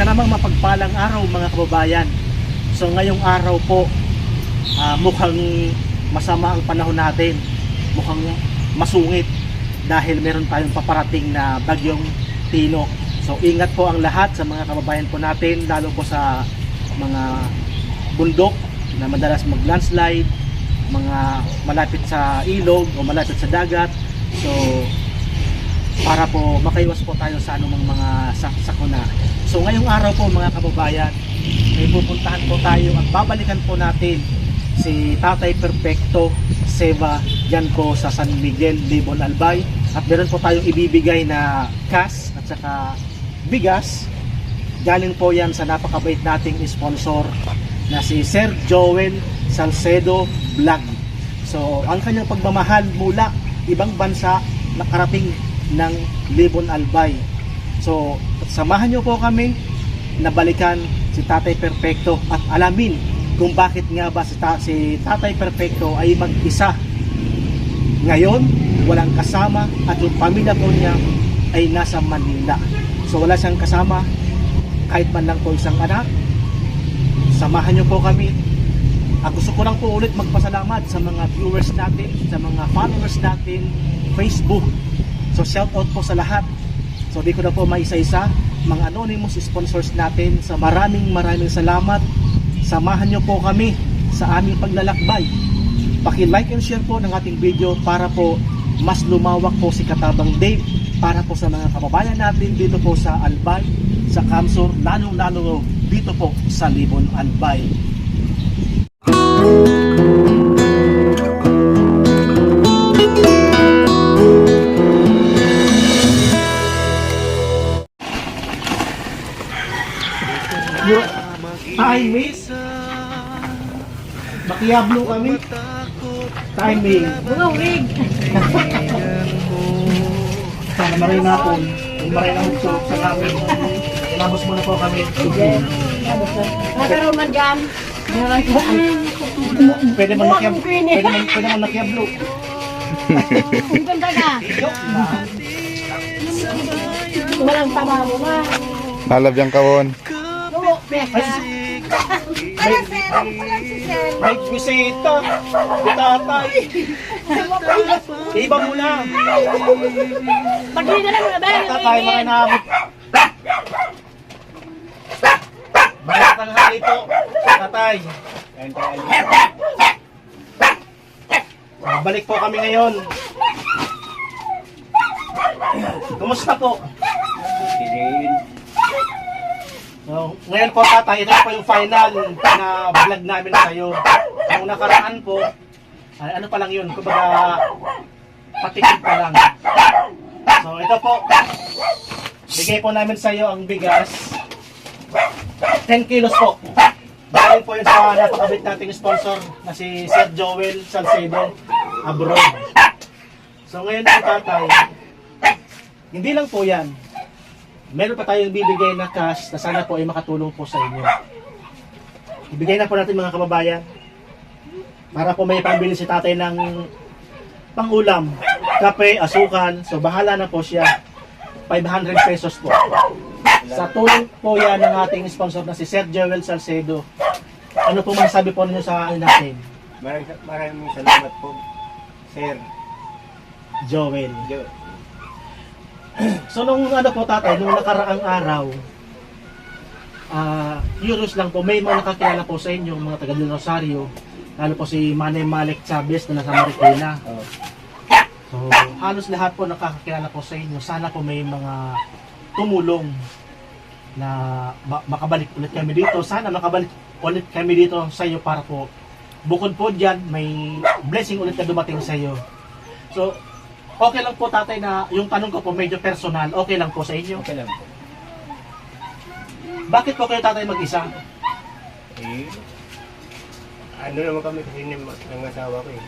Isa namang mapagpalang araw mga kababayan. So ngayong araw po, ah, mukhang masama ang panahon natin. Mukhang masungit dahil meron tayong paparating na bagyong Tino. So ingat po ang lahat sa mga kababayan po natin, lalo po sa mga bundok na madalas mag-landslide, mga malapit sa ilog o malapit sa dagat. So para po makaiwas po tayo sa anumang mga sak- sakuna. So ngayong araw po mga kababayan, may pupuntahan po tayo at babalikan po natin si Tatay Perfecto Seva dyan po sa San Miguel, Libon, Albay. At meron po tayong ibibigay na cash at saka bigas. Galing po yan sa napakabait nating sponsor na si Sir Joel Salcedo Vlog. So, ang kanyang pagmamahal mula ibang bansa nakarating ng Libon Albay. So, samahan niyo po kami na balikan si Tatay Perfecto at alamin kung bakit nga ba si, ta- si Tatay Perfecto ay mag-isa. Ngayon, walang kasama at yung pamilya po niya ay nasa Manila. So wala siyang kasama kahit man lang po isang anak. Samahan niyo po kami. At gusto ko lang po ulit magpasalamat sa mga viewers natin, sa mga followers natin, Facebook. So shout out po sa lahat. So di ko na po maisa-isa, mga anonymous sponsors natin. Sa maraming maraming salamat. Samahan niyo po kami sa aming paglalakbay. Paki-like and share po ng ating video para po mas lumawak po si Katabang Dave para po sa mga kababayan natin dito po sa Albay, sa Kamsur, lalong-lalo dito po sa Libon, Albay. Hi, miss. Makiablo kami. Timing. Bungawig. Sana maray natin. Kung maray na hukso sa namin. Labos muna po kami. Nagkaroon man dyan. Pwede man nakiab pwede man pwede man nakiablo. Ang ganda ka. Walang tama mo ma. Halab yung kawon. Peka. May, may bisita. Si tatay. Iba mo na. Pagli na lang mga bayan. Tatay, maray namin. Maray tanghali po. Tatay. Balik po kami ngayon. Kumusta po? So, ngayon po tatay, ito po yung final na vlog namin sa iyo. Nung nakaraan po, ay, ano pa lang yun, kumbaga patikim pa lang. So ito po, bigay po namin sa iyo ang bigas. 10 kilos po. Galing po yun sa napakabit nating sponsor na si Sir Joel Salcedo abroad. So ngayon po tatay, hindi lang po yan. Meron pa tayong bibigay na cash na sana po ay makatulong po sa inyo. Ibigay na po natin mga kababayan para po may pambili si tatay ng pangulam, kape, asukal. So bahala na po siya. 500 pesos po. Sa tulong po yan ng ating sponsor na si Sir Joel Salcedo. Ano po masasabi po ninyo sa natin? Maraming, maraming salamat po, Sir Joel. Jo. So nung ano po tatay, nung nakaraang araw, ah Euros lang po, may mga nakakilala po sa inyo, mga taga Del Rosario, lalo po si Manny Malek Chavez na nasa Marikina. So halos lahat po nakakakilala po sa inyo. Sana po may mga tumulong na ma- makabalik ulit kami dito. Sana makabalik ulit kami dito sa iyo para po bukod po dyan, may blessing ulit na dumating sa iyo. So, okay lang po tatay na yung tanong ko po medyo personal, okay lang po sa inyo. Okay lang po. Bakit po kayo tatay mag-isa? Eh, ano naman kami kasi ng, ng asawa ko eh.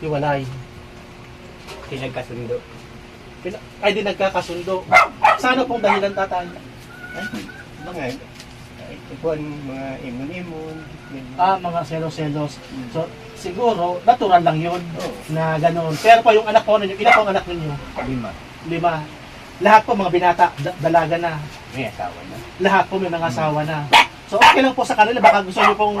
Iwalay. Pinagkasundo. Pina- Ay di nagkakasundo. Sana pong dahilan tatay. Mga, ikuan, mga imon-imon. Ah, mga selos-selos. So, siguro, natural lang yun Oo. na gano'n. Pero po yung anak po ninyo, ilan po ang anak ninyo? Lima. Lima. Lahat po mga binata, da- dalaga na. May asawa na. Lahat po may mga asawa na. So okay lang po sa kanila, baka gusto nyo pong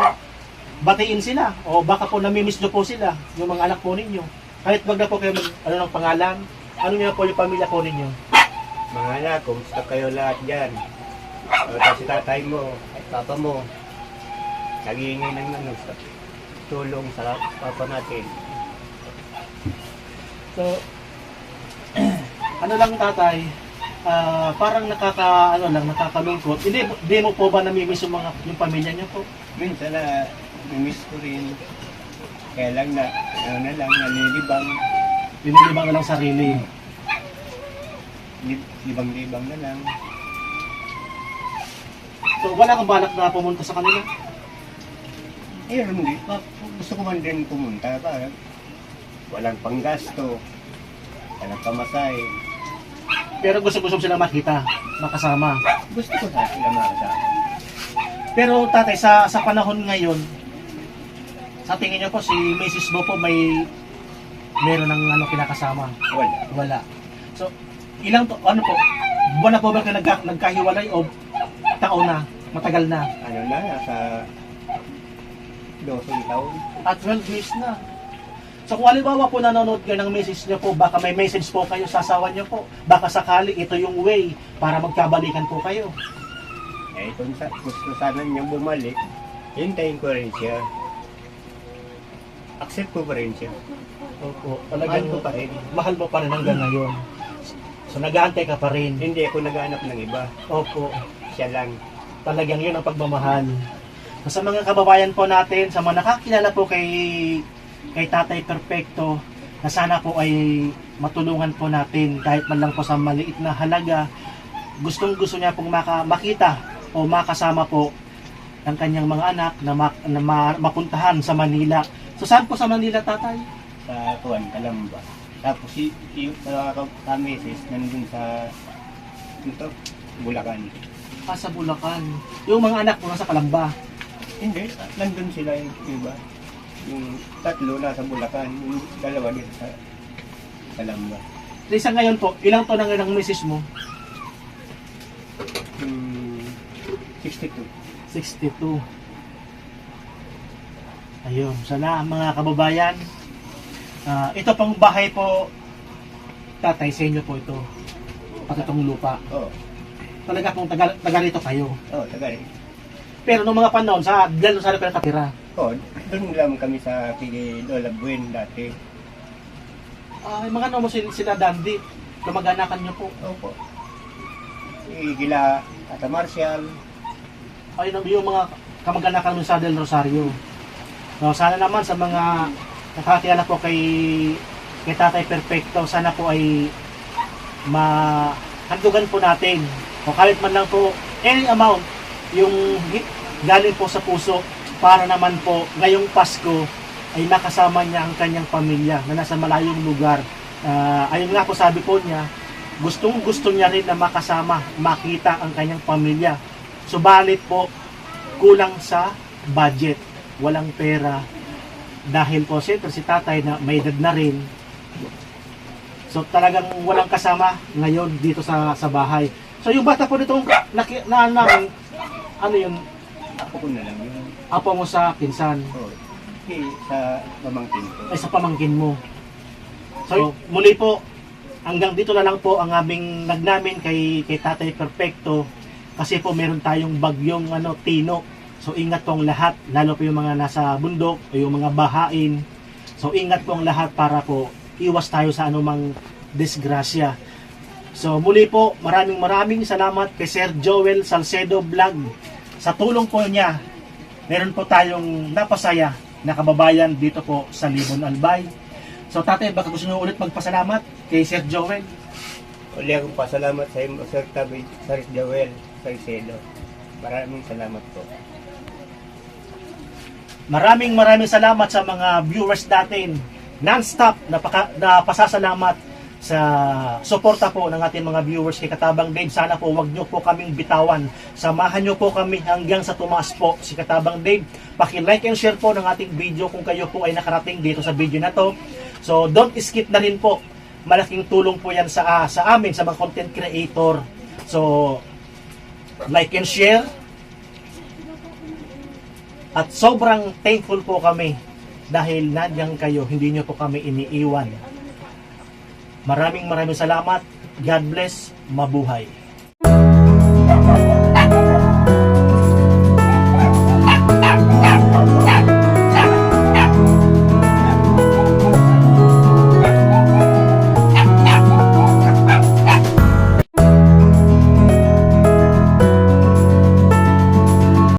batiin sila o baka po namimiss nyo po sila, yung mga anak po ninyo. Kahit wag na po kayo mag, ano ng pangalan, ano nyo po yung pamilya po ninyo. Mga anak, kumusta kayo lahat dyan? O, tapos si tatay mo, papa mo, naghihingi ng ano, sa tulong sa papa natin. So, ano lang tatay, ah, parang nakaka, ano lang, nakakalungkot. Hindi, di mo po ba namimiss yung mga, yung pamilya niyo po? Minsan na, namiss ko rin. Kaya lang na, ano na lang, nalilibang, Binilibang na lang sarili. lib- libang-libang na lang. So, wala kang balak na pumunta sa kanila? Eh, hindi. Pa, gusto ko man din pumunta. Parang walang panggasto. Walang pamasahe. Pero gusto gusto sila makita, makasama. Gusto ko sa sila makasama. Pero tatay, sa, sa panahon ngayon, sa tingin niyo po, si Mrs. Bo po may meron ng ano kinakasama? Wala. Wala. So, ilang to, ano po, buwan na po ba kayo nagka, nagkahiwalay o taon na, matagal na? Ano na, nasa 12 taon. At 12 years na. So kung halimbawa po nanonood kayo ng message niyo po, baka may message po kayo sa asawa niyo po. Baka sakali ito yung way para magkabalikan po kayo. Eh, kung sa, gusto sana niyang bumalik, hintayin ko rin siya. Accept ko pa rin siya. Opo, Mahal ko pa rin. Mahal mo pa rin hanggang ngayon. So nag-aantay ka pa rin. Hindi ako naghanap ng iba. Opo, Siya lang. Talagang yun ang pagmamahal. Sa mga kababayan po natin, sa mga nakakilala po kay kay Tatay Perfecto, na sana po ay matulungan po natin kahit man lang po sa maliit na halaga. Gustong gusto niya pong maka, makita o makasama po ang kanyang mga anak na, ma- na ma- mapuntahan sa Manila. So saan po sa Manila, Tatay? Sa Tuan, Kalamba. Tapos si, yung mga kamisis nandun sa ito, Bulacan. Ah, sa Bulacan. Yung mga anak po nasa Kalamba. Hindi, nandun sila yung iba. Yung tatlo nasa Bulacan, yung dalawa din sa Kalamba. Sa ngayon po, ilang taon ang ilang misis mo? Yung 62. 62. Ayun, sana mga kababayan. ah, ito pong bahay po, tatay, sa inyo po ito. Pati itong lupa. Oo, Talaga pong taga, taga rito kayo. oh, taga rin. Pero nung mga panahon, sa dyan sa kayo nakatira. Oh, doon lang kami sa kay Lola Buen dati. Ay, mga ano mo sila, sila Dandy. Lumaganakan nyo po. Opo. Igila, Ata Marcial. Ayun ang yung mga kamag-anakan mo sa Del Rosario. So, sana naman sa mga nakakilala po kay kay Tatay Perfecto, sana po ay mahandugan po natin o kahit man lang po any amount yung galing po sa puso para naman po ngayong Pasko ay makasama niya ang kanyang pamilya na nasa malayong lugar. Ah, ayun nga po sabi po niya, gustong gusto niya rin na makasama, makita ang kanyang pamilya. Subalit po, kulang sa budget. Walang pera. Dahil po, siyempre si tatay na may edad na rin. So talagang walang kasama ngayon dito sa sa bahay. So yung bata po nitong naki, na, na, ano yun, Ako ko na lang yun. apo mo sa pinsan, Oh, eh, sa pamangkin ko. ay sa pamangkin mo. So muli po, hanggang dito na lang po ang aming nagnamin kay, kay Tatay Perfecto kasi po meron tayong bagyong ano, tino. So ingat po ang lahat, lalo po yung mga nasa bundok o yung mga bahain. So ingat po ang lahat para po iwas tayo sa anumang disgrasya. So muli po, maraming maraming salamat kay Sir Joel Salcedo Vlog. Sa tulong po niya, meron po tayong napasaya na kababayan dito po sa Libon Albay. So tatay, baka gusto nyo ulit magpasalamat kay Sir Joel. Uli akong pasalamat sa iyo, Sir Tabi, Sir Joel, Sir Cedo. Maraming salamat po. Maraming maraming salamat sa mga viewers natin. Non-stop na, paka, na pasasalamat sa suporta po ng ating mga viewers kay Katabang Dave. Sana po wag nyo po kaming bitawan. Samahan nyo po kami hanggang sa tumaas po si Katabang Dave. Paki-like and share po ng ating video kung kayo po ay nakarating dito sa video na to. So don't skip na rin po malaking tulong po yan sa ah, sa amin sa mga content creator. So like and share. At sobrang thankful po kami dahil nandiyan kayo, hindi nyo po kami iniiwan. Maraming maraming salamat. God bless. Mabuhay.